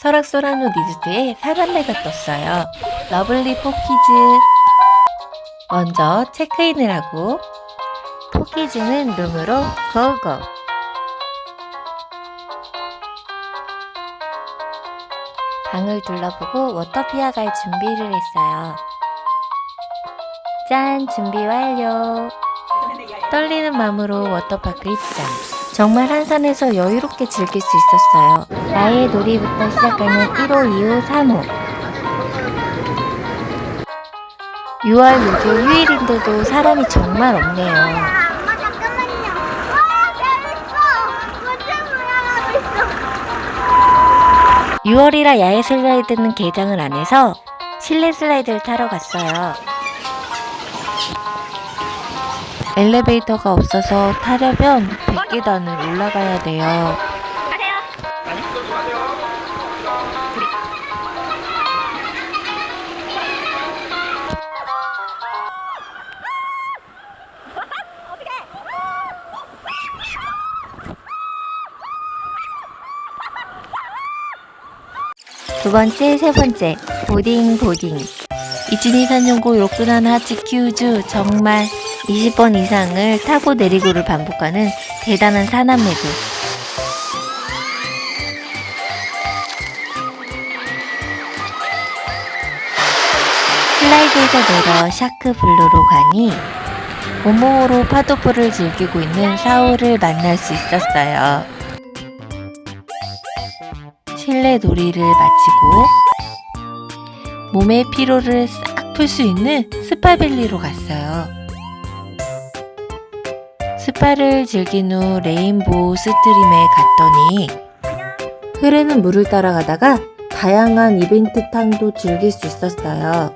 설악소라노 리조트에 사람배가 떴어요. 러블리 포키즈. 먼저 체크인을 하고 포키즈는 룸으로 고고. 방을 둘러보고 워터피아 갈 준비를 했어요. 짠! 준비 완료! 떨리는 마음으로 워터파크 입장. 정말 한산에서 여유롭게 즐길 수 있었어요. 나의 놀이부터 시작하는 1호, 2호, 3호. 6월 6일 휴일인데도 사람이 정말 없네요. 엄마 잠깐만요. 와 재밌어. 멋진 모양하고 있어. 6월이라 야외 슬라이드는 개장을 안 해서 실내 슬라이드를 타러 갔어요. 엘리베이터가 없어서 타려면 100계단을 올라가야 돼요. 두 번째, 세 번째, 보딩, 보딩. 2023년고 로크난 하츠 큐즈 정말 20번 이상을 타고 내리고를 반복하는 대단한 사남매들. 슬라이드에서 내려 샤크 블루로 가니 모모로 파도풀을 즐기고 있는 사오를 만날 수 있었어요. 실내 놀이를 마치고 몸의 피로를 싹 풀 수 있는 스파밸리로 갔어요. 스파를 즐긴 후 레인보우 스트림에 갔더니 흐르는 물을 따라가다가 다양한 이벤트 탕도 즐길 수 있었어요.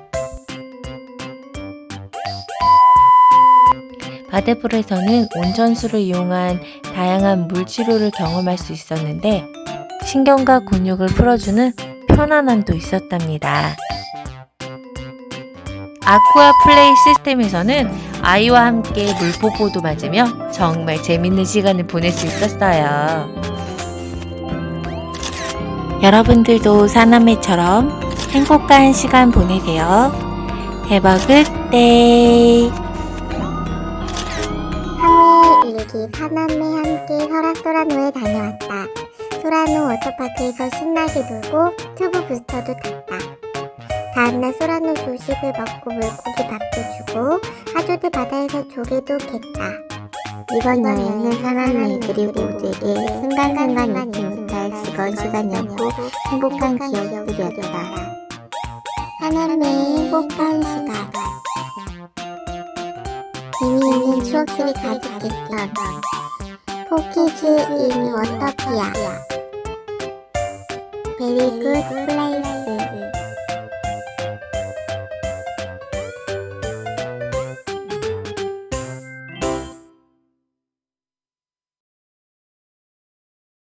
바데풀에서는 온천수를 이용한 다양한 물치료를 경험할 수 있었는데 신경과 근육을 풀어주는 편안함도 있었답니다. 아쿠아 플레이 시스템에서는 아이와 함께 물뽀뽀도 맞으며 정말 재밌는 시간을 보낼 수 있었어요. 여러분들도 사남매처럼 행복한 시간 보내세요. 대박을 때! 3회 일기 사남매 함께 설악소라노에 다녀왔다. 소라노 워터파크에서 신나게 놀고 튜브 부스터도 탔다. 다음날 소라노 조식을 먹고 물고기 밥도 주고 하조드 바다에서 조개도 캤다. 이번 여행은 사남매들이 모두에게 순간순간 잊지 못할 즐거운 시간이었고 행복한 기억들이었다. 사남매의 행복한 시간. 재미있는 추억들이 가득했던 포키즈 인 워터피아 베리 굿 플레이스